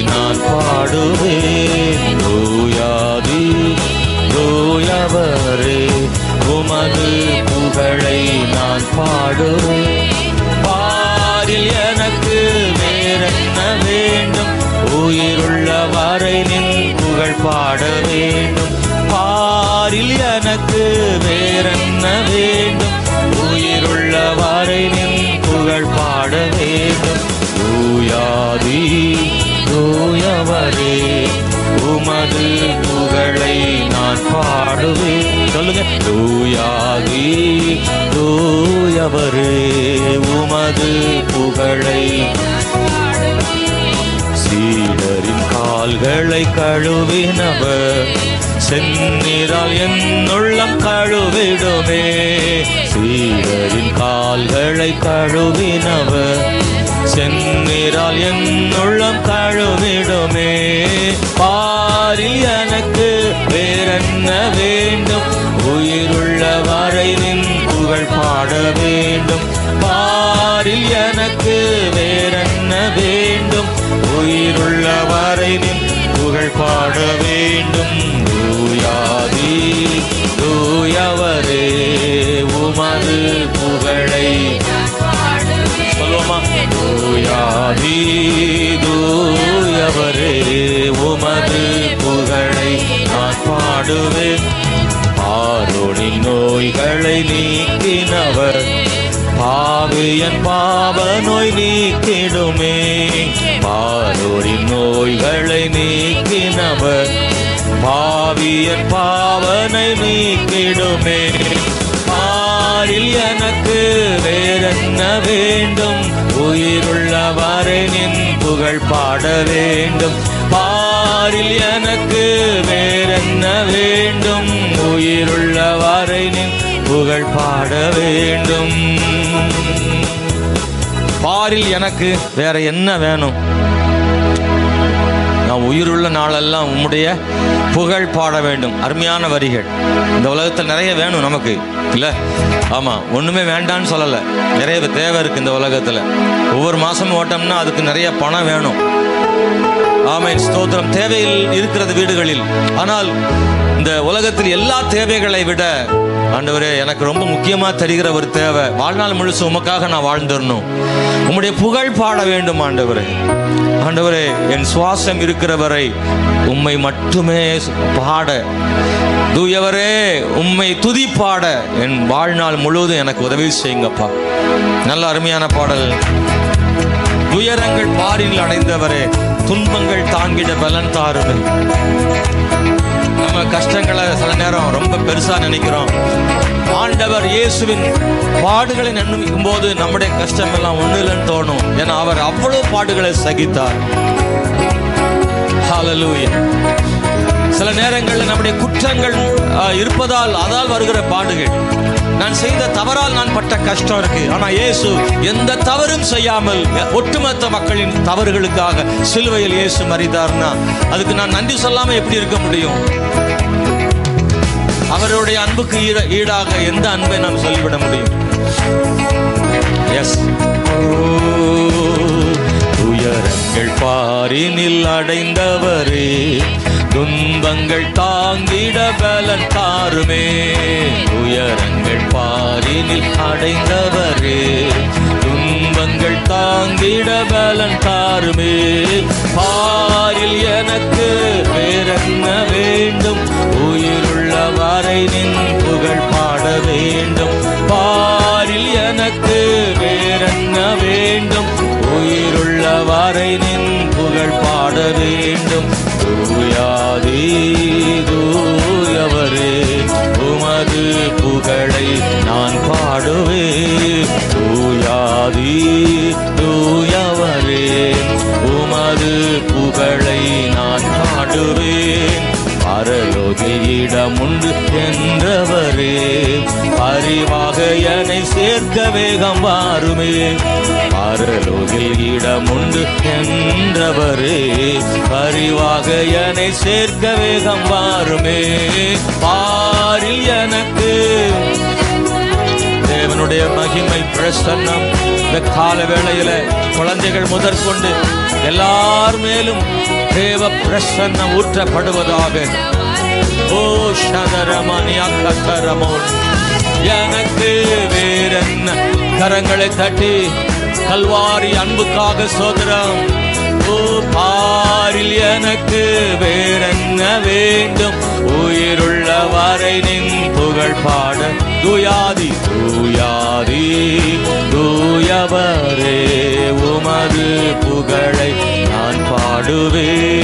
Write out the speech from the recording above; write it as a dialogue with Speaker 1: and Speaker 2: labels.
Speaker 1: நான் பாடுவேன். பாடுவேன் சொல்லுங்க. தூயாகி தூயவரே உமது புகழை சீடரின் கால்களை கழுவினவர். சென்னிரால் என்னுள்ளம் கழுவிடுமே. சீடரின் கால்களை கழுவினவர். சென்னிரால் என்னுள்ளம் கழுவிடுமே. பாரிய உள்ள வரைவின் புகழ் பாட வேண்டும். பாரில் எனக்கு வேறென்ன வேண்டும்? உயிருள்ள வரைவின் புகழ் பாட வேண்டும். பாவியன் பாவ நோய் நீக்கிடுமே. பாரோரின் நோய்களை நீக்கினவர். பாவியன் பாவனை நீக்கிடுமே. பாரில் எனக்கு வேறென்ன வேண்டும்? உயிருள்ள நின் புகழ் பாட வேண்டும். பாரில் எனக்கு வேறென்ன வேண்டும்? உயிருள்ள நின் புகழ் பாட வேண்டும். பாரில் எனக்கு வேற என்ன வேணும்? நான் உயிருள்ள நாளெல்லாம் உம்முடைய புகழ் பாட வேண்டும். அருமையான வரிகள். இந்த உலகத்தில் நிறைய வேணும் நமக்கு. இல்லை? ஆமாம் ஒன்றுமே வேண்டான்னு சொல்லலை. நிறைய தேவை இருக்குது இந்த உலகத்தில். ஒவ்வொரு மாதமும் ஓட்டம்னா அதுக்கு நிறைய பணம் வேணும். ஆமை ஸ்தோத்திரம். தேவையில் இருக்கிறது வீடுகளில். ஆனால் இந்த உலகத்தில் எல்லா தேவைகளை விட ஆண்டவரே எனக்கு ரொம்ப முக்கியமாக தெரிகிற ஒரு தேவை. வாழ்நாள் முழுசு உமக்காக நான் வாழ்ந்துடணும். உம்முடைய புகழ் பாட வேண்டும் ஆண்டவரே. ஆண்டவரே என் சுவாசம் இருக்கிற வரை உம்மை மட்டுமே பாட. தூயவரே உம்மை துதி பாட. என் வாழ்நாள் முழுவதும் எனக்கு உதவி செய்யுங்கப்பா. நல்ல அருமையான பாடல். பாரில் அடைந்தவரே துன்பங்கள் தாங்கிட பலன் தாருமே. நம்ம கஷ்டங்களை சில நேரம் ரொம்ப பெருசா நினைக்கிறோம். ஆண்டவர் இயேசுவின் பாடுகளை நினைக்கும் போது நம்முடைய கஷ்டம் எல்லாம் ஒண்ணு இல்லைன்னு தோணும். ஏன்னா அவர் அவ்வளவு பாடுகளை சகித்தார். ஹalleluya சில நேரங்களில் நம்முடைய குற்றங்கள் இருப்பதால் அதால் வருகிற பாடுகள். நான் செய்த தவறால் நான் பட்ட கஷ்டம் இருக்கு. ஆனா இயேசு எந்த தவறும் செய்யாமல் ஒட்டுமொத்த மக்களின் தவறுகளுக்காக சிலுவையில் இயேசு மறித்தார்னா அதுக்கு நான் நன்றி சொல்லாம எப்படி இருக்க முடியும்? அவருடைய அன்புக்கு ஈடாக எந்த அன்பை நாம் சொல்லிவிட முடியும்? எஸ் உயரங்கள் பாரினில் அடைந்தவரே துன்பங்கள் தாங்கிட பலன் தாருமே. உயரங்கள் பாரினில் அடைந்தவரே. துன்பங்கள் தாங்கிட பலன் தாருமே. பாரில் எனக்கு வேறென்ன வேண்டும்? உயிருள்ள வரை நின் புகழ் பாட வேண்டும். பாரில் எனக்கு வேறென்ன வேண்டும்? உயிருள்ள வரை நின் புகழ் பாட வேண்டும். தூயவரே உமது புகழை நான் பாடுவே தூயாதி தூயவரே உமது புகழை நான் பாடுவேன். பரலோகியிடம் உண்டு என்றவரே அறிவாக என்னை சேர்க்க வேகம் வாருமே. பரலோகில் இடமுண்டு என்றவரே அறிவாக என்னை சேர்க்க வேகம் வாருமே. பாரில் எனக்கு தேவனுடைய மகிமை பிரசன்னம். இந்த கால வேளையில குழந்தைகள் முதற் கொண்டு எல்லார் மேலும் தேவ பிரசன்னம் ஊற்றப்படுவதாக. ஓ சதரமணி அக்கரமோ எனக்கு வேறென்ன கரங்களை தட்டி கல்வாரி அன்புக்காக சோதரம். ஓ பாரில் எனக்கு வேறென்ன வேண்டும்? உயிருள்ள வரை நின் புகழ் பாட. துயாதி தூயாதி தூயவரே உமது புகழை நான் பாடுவேன்.